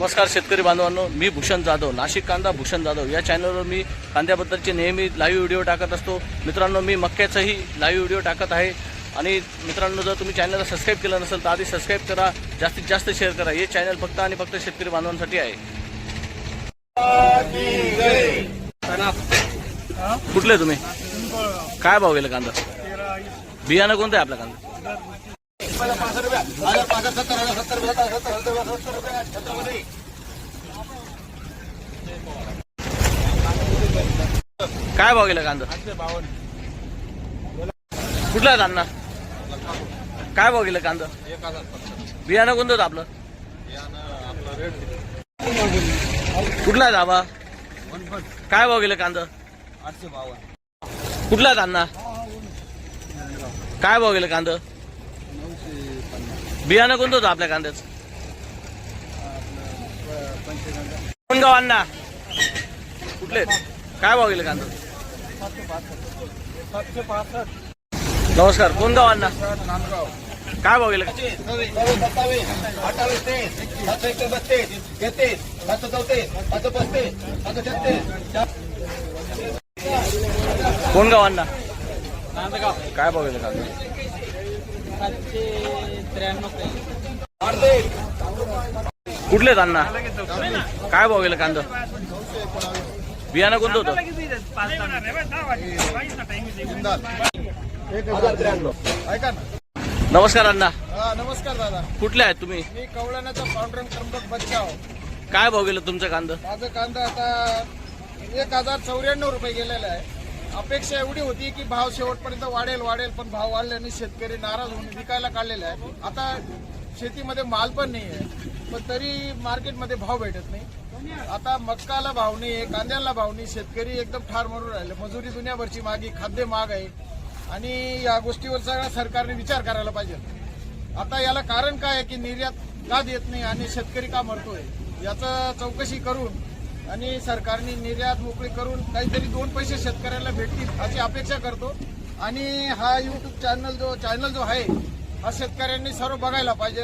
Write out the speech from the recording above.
नमस्कार शेतकरी बांधवांनो मी भूषण जाधव नाशिक कांदा भूषण जाधव. या चॅनलवर मी कांद्याबद्दलचे नेहमी लाईव्ह व्हिडिओ टाकत असतो. मित्रांनो मी मक्याचाही लाईव्ह व्हिडिओ टाकत आहे. आणि मित्रांनो जर तुम्ही चॅनलला सबस्क्राईब केलं नसेल तर आधी सबस्क्राईब करा. जास्तीत जास्त शेअर करा. हे चॅनल फक्त आणि फक्त शेतकरी बांधवांसाठी आहे. कुठले तुम्ही? काय भाव गेला कांदा? बियाणं कोणतं आहे आपला कांदा? काय भाव गेला कांदा? कुठला अण्णा काय भाव गेला कांदा? बियाणं कोणतं होतं आपलं? कुठला दाबा काय भाव गेला कांदा? आठशे बावन्न. कुठला अण्णा काय भाव गेला कांदा? बियाणं कोणतं होतं आपल्या कांद्याचं? कोण गाव अण्णा? कुठले काय भाव गेले कांदा? नमस्कार कोण गाव अण्णा? काय भाव गेले? कोण गाव अण्णा? काय भाव गेले कांदा? सातशे त्र्याण्णव कुठले आहेत अण्णा काय भाव गेले कांदा? बियाणं कोणतं होतं? एक हजार त्र्याण्णव ऐका ना नमस्कार अण्णा. हा, नमस्कार दादा कुठले आहेत तुम्ही? मी कवळण्याचा पांढरंग काय भाव गेलं तुमचं कांदा? माझं कांदा आता एक हजार चौऱ्याण्णव रुपये गेलेला आहे. अपेक्षा एवढी होती की भाव शेवटपर्यंत वाढेल वाढेल पण भाव वाढल्याने शेतकरी नाराज होऊन विकायला काढलेला आहे आता शेतीमध्ये माल पण नाही आहे पण तरी मार्केटमध्ये भाव भेटत नाही. आता मक्काला भाव नाही आहे कांद्याला भाव नाही शेतकरी एकदम ठार मरून राहिले. मजुरी दुनियाभरची मागी खाद्य महाग आहे. आणि या गोष्टीवर सगळ्या सरकारने विचार करायला पाहिजे. आता याला कारण काय आहे की निर्यात का देत नाही आणि शेतकरी का मरतोय? याचं चौकशी करून आणि सरकारने निर्यात मोकळी करून काहीतरी दोन पैसे शेतकऱ्याला भेटतील अशी अपेक्षा करतो. आणि हा युट्यूब चॅनल जो चॅनल जो आहे हा शेतकऱ्यांनी सर्व बघायला पाहिजे.